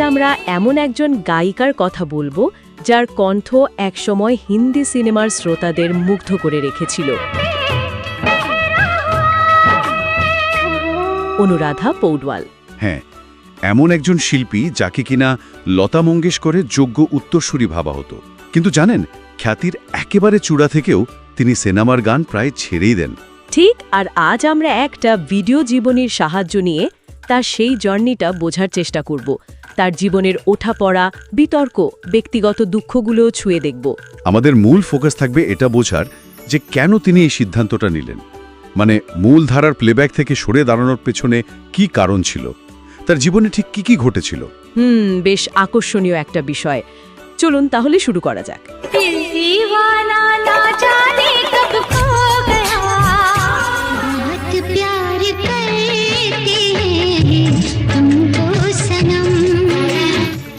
আমরা এমন একজন গায়িকার কথা বলব যার কণ্ঠ একসময় হিন্দি সিনেমার শ্রোতাদের মুগ্ধ করে রেখেছিল। অনুরাধা পৌডওয়াল। হ্যাঁ এমন একজন শিল্পী যাকে কিনা লতা মঙ্গেশকরের যোগ্য উত্তরসূরি ভাবা হতো। কিন্তু জানেন খ্যাতির একেবারে চূড়া থেকেও তিনি সিনেমার গান প্রায় ছেড়েই দেন। ঠিক আর আজ আমরা একটা ভিডিও জীবনীর সাহায্য নিয়ে তার সেই জার্নিটা বোঝার চেষ্টা করব। তার জীবনের ওঠাপড়া বিতর্ক ব্যক্তিগত দুঃখগুলোও ছুঁয়ে দেখব। আমাদের মূল ফোকাস থাকবে এটা বোঝার যে কেন তিনি এই সিদ্ধান্তটা নিলেন। মানে মূল ধারার প্লেব্যাক থেকে সরে দাঁড়ানোর পেছনে কি কারণ ছিল? তার জীবনে ঠিক কি কি ঘটেছিল? হুম বেশ আকর্ষণীয় একটা বিষয়। চলুন তাহলে শুরু করা যাক।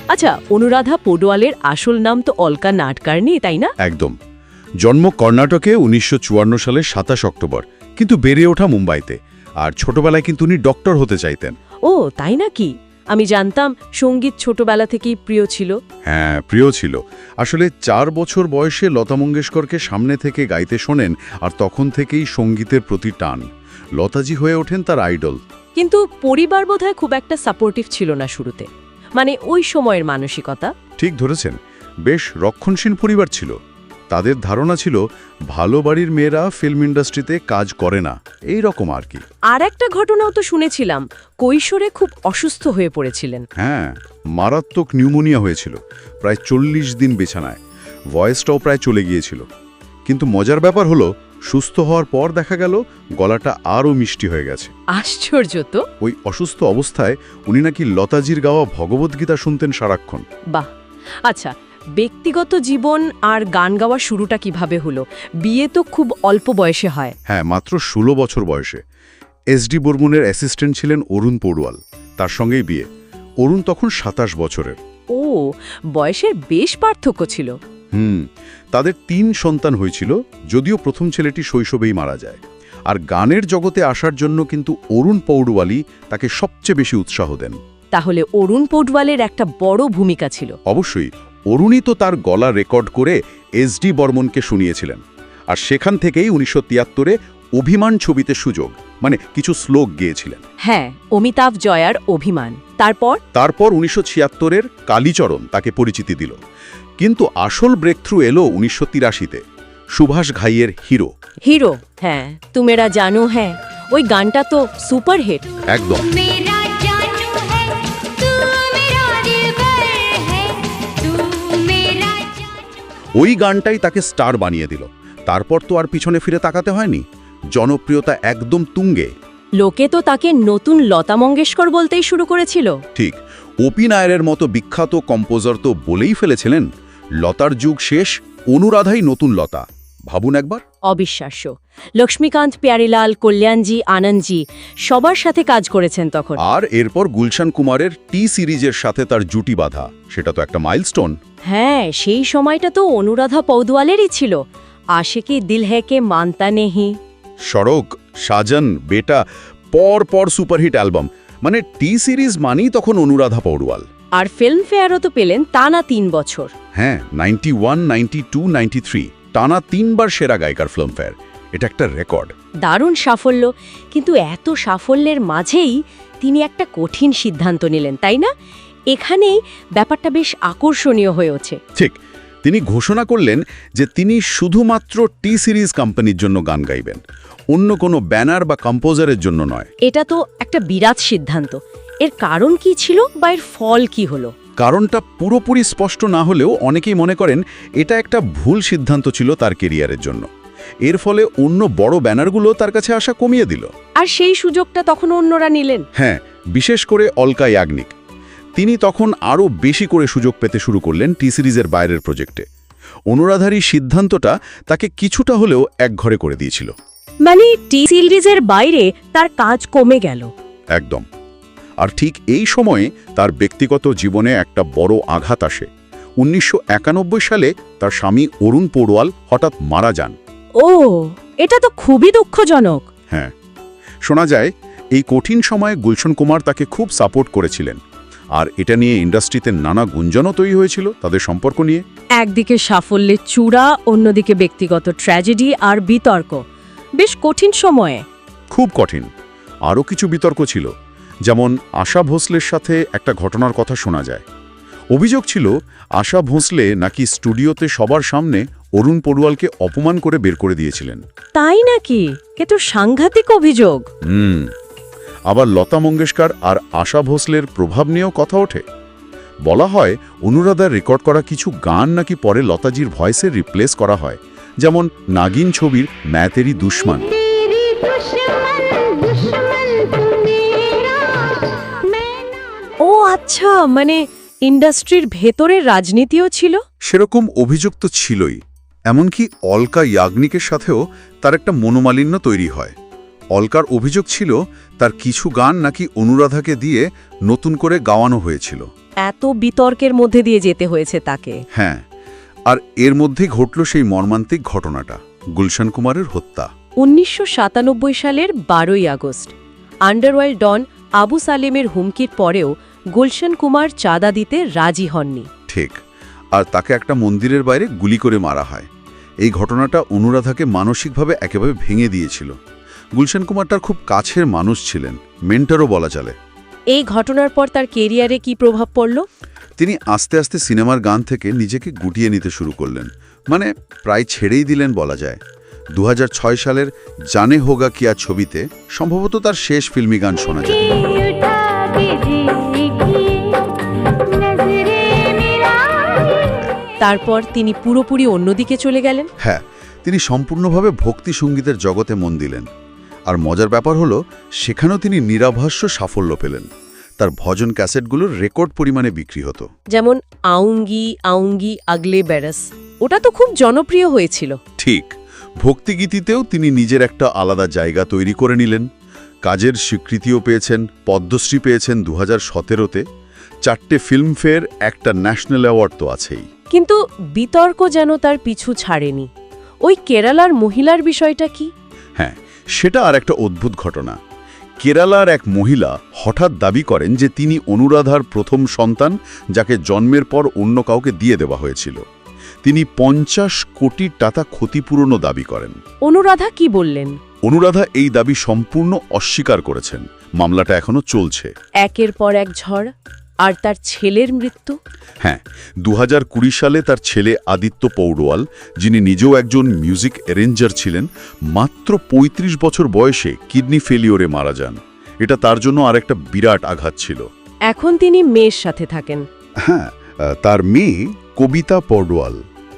আচ্ছা অনুরাধা পোডোয়ালের আসল নাম তো অলকা নাটকারনি তাই না? একদম। জন্ম কর্ণাটকে উনিশশো সালের সাতাশ অক্টোবর কিন্তু বেড়ে ওঠা মুম্বাইতে। আর ছোটবেলায় কিন্তু উনি ডক্টর হতে চাইতেন। ও তাই নাকি? আমি জানতাম সংগীত ছোটবেলা থেকেই প্রিয় ছিল। হ্যাঁ প্রিয় ছিল। আসলে চার বছর বয়সে লতা মঙ্গেশকরকে সামনে থেকে গাইতে শোনেন আর তখন থেকেই সঙ্গীতের প্রতি টান। লতাজি হয়ে ওঠেন তার আইডল। কিন্তু পরিবার বোধহয় খুব একটা সাপোর্টিভ ছিল না শুরুতে। মানে ওই সময়ের মানসিকতা। ঠিক ধরেছেন। বেশ রক্ষণশীল পরিবার ছিল। তাদের ধারণা ছিল ভালো বাড়ির মেয়েরা ফিল্ম ইন্ডাস্ট্রিতে কাজ করে না। এই রকম আর কি। আর একটা ঘটনাও তো শুনেছিলাম কৈশোরে খুব অসুস্থ হয়ে পড়েছিলেন। হ্যাঁ মারাত্মক নিউমোনিয়া হয়েছিল প্রায় চল্লিশ দিন বিছানায়। ভয়েসটাও প্রায় চলে গিয়েছিল। কিন্তু মজার ব্যাপার হলো সুস্থ হওয়ার পর দেখা গেল গলাটা আরও মিষ্টি হয়ে গেছে। আশ্চর্য তো। ওই অসুস্থ অবস্থায় উনি নাকি লতাজির গাওয়া ভগবদ্গীতা শুনতেন সারাক্ষণ। বাহ! আচ্ছা ব্যক্তিগত জীবন আর গান গাওয়া শুরুটা কীভাবে হলো? বিয়ে তো খুব অল্প বয়সে হয়। হ্যাঁ মাত্র ষোলো বছর বয়সে। এসডি বর্মনের অ্যাসিস্ট্যান্ট ছিলেন অরুণ পড়ুয়াল তার সঙ্গেই বিয়ে। অরুণ তখন সাতাশ বছরের। ও বয়সের বেশ পার্থক্য ছিল। হুম তাদের তিন সন্তান হয়েছিল যদিও প্রথম ছেলেটি শৈশবেই মারা যায়। আর গানের জগতে আসার জন্য কিন্তু অরুণ পৌডওয়ালি তাকে সবচেয়ে বেশি উৎসাহ দেন। তাহলে অরুণ পৌডওয়ালের একটা বড় ভূমিকা ছিল। অবশ্যই অরুণই তো তার গলা রেকর্ড করে এসডি বর্মনকে শুনিয়েছিলেন। আর সেখান থেকেই উনিশশো তিয়াত্তরে অভিমান ছবিতে সুযোগ মানে কিছু শ্লোক গিয়েছিলেন। হ্যাঁ অমিতাভ জয়ার অভিমান। তারপর? তারপর উনিশশো ছিয়াত্তরের কালীচরণ তাকে পরিচিতি দিল। কিন্তু আসল ব্রেকথ্রু এলো উনিশশো তিরাশিতে সুভাষ ঘাইয়ের হিরো। হিরো হ্যাঁ তুমেরা জানো হ্যাঁ ওই গানটা তো সুপার হিট। একদম। ওই গানটাই তাকে স্টার বানিয়ে দিল। তারপর তো আর পিছনে ফিরে তাকাতে হয়নি। জনপ্রিয়তা একদম তুঙ্গে। লোকে তো তাকে নতুন লতা মঙ্গেশকর বলতেই শুরু করেছিল। ঠিক ওপি নায়ারের মতো বিখ্যাত কম্পোজার তো বলেই ফেলেছিলেন। লতার যুগ শেষ অনুরাধাই নতুন লতা। ভাবুন একবার। অবিশ্বাস্য। লক্ষ্মীকান্ত প্যারিলাল কল্যাণজি আনন্দজি সবার সাথে কাজ করেছেন তখন। আর এরপর গুলশান কুমারের টি সিরিজের সাথে তার জুটি বাঁধা। সেটা তো একটা মাইলস্টোন। হ্যাঁ সেই সময়টা তো অনুরাধা পৌদওয়ালেরই ছিল। আশেকি দিল হ্যাকে মানতা নেহি। সড়ক সাজন বেটা পর পর সুপারহিট অ্যালবাম। মানে টি সিরিজ মানেই তখন অনুরাধা পৌডওয়াল আর ফিল্মফেয়ারও তো পেলেন টানা তিন বছর। হ্যাঁ ninety one ninety two ninety three টানা তিনবার সেরা গায়িকার ফিল্মফেয়ার। এটা একটা রেকর্ড। দারুণ সাফল্য কিন্তু এত সাফল্যের মাঝেই তিনি একটা কঠিন সিদ্ধান্ত নিলেন তাই না? এখানেই ব্যাপারটা বেশ আকর্ষণীয় হয়ে ওঠে। ঠিক তিনি ঘোষণা করলেন যে তিনি শুধুমাত্র টি সিরিজ কোম্পানির জন্য গান গাইবেন অন্য কোনো ব্যানার বা কম্পোজারের জন্য নয়। এটা তো একটা বিরাট সিদ্ধান্ত। এর কারণ কি ছিল বা এর ফল কি হলো? কারণটা পুরোপুরি স্পষ্ট না হলেও অনেকেই মনে করেন এটা একটা ভুল সিদ্ধান্ত ছিল তার কেরিয়ারের জন্য। এর ফলে অন্য বড় ব্যানারগুলো তার কাছে আসা কমিয়ে দিল। আর সেই সুযোগটা তখন অন্যরা নিলেন? হ্যাঁ বিশেষ করে অলকা ইয়াগনিক তিনি তখন আরও বেশি করে সুযোগ পেতে শুরু করলেন টি সিরিজের বাইরের প্রজেক্টে। অনুরাধারী সিদ্ধান্তটা তাকে কিছুটা হলেও একঘরে করে দিয়েছিল। মানে টি সিরিজের বাইরে তার কাজ কমে গেল। একদম। আর ঠিক এই সময়ে তার ব্যক্তিগত জীবনে একটা বড় আঘাত আসে। উনিশশো একানব্বই সালে তার স্বামী অরুণ পড়ুয়াল হঠাৎ মারা যান। ও এটা তো খুবই দুঃখজনক। হ্যাঁ। শোনা যায় এই কঠিন সময়ে গুলশন কুমার তাকে খুব সাপোর্ট করেছিলেন। আর এটা নিয়ে ইন্ডাস্ট্রিতে নানা গুঞ্জনও তৈরি হয়েছিল তাদের সম্পর্ক নিয়ে। একদিকে সাফল্যের চূড়া অন্যদিকে ব্যক্তিগত ট্র্যাজেডি আর বিতর্ক। বেশ কঠিন সময়ে। খুব কঠিন। আরও কিছু বিতর্ক ছিল। যেমন আশা ভোসলের সাথে একটা ঘটনার কথা শোনা যায়। অভিযোগ ছিল আশা ভোসলে নাকি স্টুডিওতে সবার সামনে অরুণ পড়ুয়ালকে অপমান করে বের করে দিয়েছিলেন। তাই নাকি? কিন্তু সাংঘাতিক অভিযোগ। হুম আবার লতা মঙ্গেশকর আর আশা ভোসলের প্রভাব নিয়েও কথা ওঠে। বলা হয় অনুরাধার রেকর্ড করা কিছু গান নাকি পরে লতাজির ভয়েসে রিপ্লেস করা হয় যেমন নাগিন ছবির ম্যাথেরই দুশ্মান। আচ্ছা মানে ইন্ডাস্ট্রির ভেতরের রাজনীতিও ছিল? সেরকম অভিযোগ তো ছিলই এমনকি অলকা ইয়াগনিকের সাথেও তার একটা মনোমালিন্য তৈরি হয়। অলকার অভিযোগ ছিল তার কিছু গান নাকি অনুরাধাকে দিয়ে নতুন করে গাওয়ানো হয়েছিল। এত বিতর্কের মধ্যে দিয়ে যেতে হয়েছে তাকে। হ্যাঁ আর এর মধ্যে ঘটল সেই মর্মান্তিক ঘটনাটা গুলশান কুমারের হত্যা। উনিশশো সাতানব্বই সালের বারোই আগস্ট আন্ডারওয়ার্ল্ড ডন আবু সালেমের হুমকির পরেও গুলশান কুমার চাঁদা দিতে রাজি হননি। ঠিক। আর তাকে একটা মন্দিরের বাইরে গুলি করে মারা হয়। এই ঘটনাটা অনুরাধাকে মানসিকভাবে একেবারে ভেঙে দিয়েছিল। গুলশান কুমার তার খুব কাছের মানুষ ছিলেন মেন্টারও বলা চলে। এই ঘটনার পর তার কেরিয়ারে কি প্রভাব পড়ল? তিনি আস্তে আস্তে সিনেমার গান থেকে নিজেকে গুটিয়ে নিতে শুরু করলেন। মানে প্রায় ছেড়েই দিলেন বলা যায়। দু হাজার ছয় সালের জানে হোগা কিয়া ছবিতে সম্ভবত তার শেষ ফিল্মি গান শোনা যায়। তারপর তিনি পুরোপুরি অন্যদিকে চলে গেলেন। হ্যাঁ তিনি সম্পূর্ণভাবে ভক্তি সঙ্গীতের জগতে মন দিলেন। আর মজার ব্যাপার হলো সেখানেও তিনি নিরাভাস্য সাফল্য পেলেন। তার ভজন ক্যাসেটগুলোর রেকর্ড পরিমাণে বিক্রি হতো। যেমন আউঙ্গি আউঙ্গি আগলে ব্যারাস ওটা তো খুব জনপ্রিয় হয়েছিল। ঠিক ভক্তিগীতিতেও তিনি নিজের একটা আলাদা জায়গা তৈরি করে নিলেন। কাজের স্বীকৃতিও পেয়েছেন পদ্মশ্রী পেয়েছেন দু হাজার সতেরোতে। চারটে ফিল্মফেয়ার একটা ন্যাশনাল অ্যাওয়ার্ড তো আছেই। কিন্তু বিতর্ক যেন তার পিছু ছাড়েনি। ওই কেরালার মহিলার বিষয়টা কি? হ্যাঁ সেটা আর একটা অদ্ভুত ঘটনা। কেরালার এক মহিলা হঠাৎ দাবি করেন যে তিনি অনুরাধার প্রথম সন্তান যাকে জন্মের পর অন্য কাউকে দিয়ে দেওয়া হয়েছিল। তিনি পঞ্চাশ কোটি টাকা ক্ষতিপূরণও দাবি করেন। অনুরাধা কি বললেন? অনুরাধা এই দাবি সম্পূর্ণ অস্বীকার করেছেন। মামলাটা এখনও চলছে। একের পর এক ঝড়? আর তার ছেলের মৃত্যু? হ্যাঁ দু হাজার কুড়ি সালে তার ছেলে আদিত্য পৌডওয়াল যিনি নিজেও একজন মিউজিক অ্যারেঞ্জার ছিলেন মাত্র ৩৫ বছর বয়সে কিডনি ফেলিওরে মারা যান। এটা তার জন্য আর একটা বিরাট আঘাত ছিল। এখন তিনি মেয়ের সাথে থাকেন। হ্যাঁ তার মেয়ে কবিতা পৌডওয়াল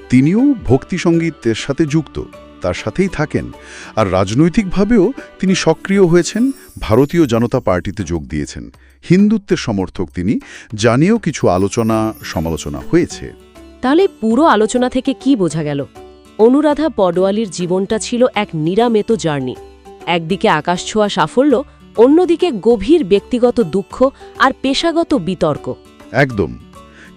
তিনিও ভক্তি সঙ্গীতের সাথে যুক্ত। তার সাথেই থাকেন আর রাজনৈতিকভাবেও তিনি সক্রিয় হয়েছেন ভারতীয় জনতা পার্টিতে যোগ দিয়েছেন। হিন্দুত্বের সমর্থক তিনি জানিয়েও কিছু আলোচনা সমালোচনা হয়েছে। তাহলে পুরো আলোচনা থেকে কি বোঝা গেল? অনুরাধা পডওয়ালির জীবনটা ছিল এক নিরামেত জার্নি। একদিকে আকাশছোঁয়া সাফল্য অন্যদিকে গভীর ব্যক্তিগত দুঃখ আর পেশাগত বিতর্ক। একদম।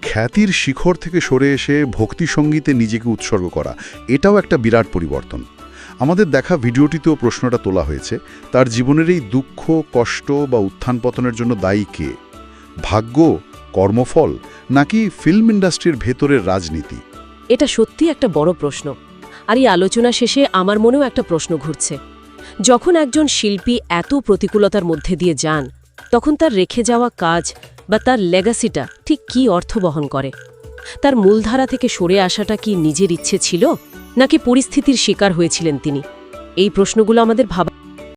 খ্যাতির শিখর থেকে সরে এসে ভক্তি সঙ্গীতে নিজেকে উৎসর্গ করা, এটাও একটা বিরাট পরিবর্তন। আমাদের দেখা ভিডিওটিতেও প্রশ্নটা তোলা হয়েছে, তার জীবনের এই দুঃখ, কষ্ট বা উত্থান পতনের জন্য দায়ী কে? ভাগ্য, কর্মফল, নাকি ফিল্ম ইন্ডাস্ট্রির ভেতরের রাজনীতি? এটা সত্যি একটা বড় প্রশ্ন। আর এই আলোচনা শেষে আমার মনেও একটা প্রশ্ন ঘুরছে। যখন একজন শিল্পী এত প্রতিকূলতার মধ্যে দিয়ে যান, তখন তার রেখে যাওয়া কাজ বা তার লেগাসিটা ঠিক কি অর্থ বহন করে? তার মূলধারা থেকে সরে আসাটা কি নিজের ইচ্ছে ছিল, নাকি পরিস্থিতির শিকার হয়েছিলেন তিনি? এই প্রশ্নগুলো আমাদের ভাবা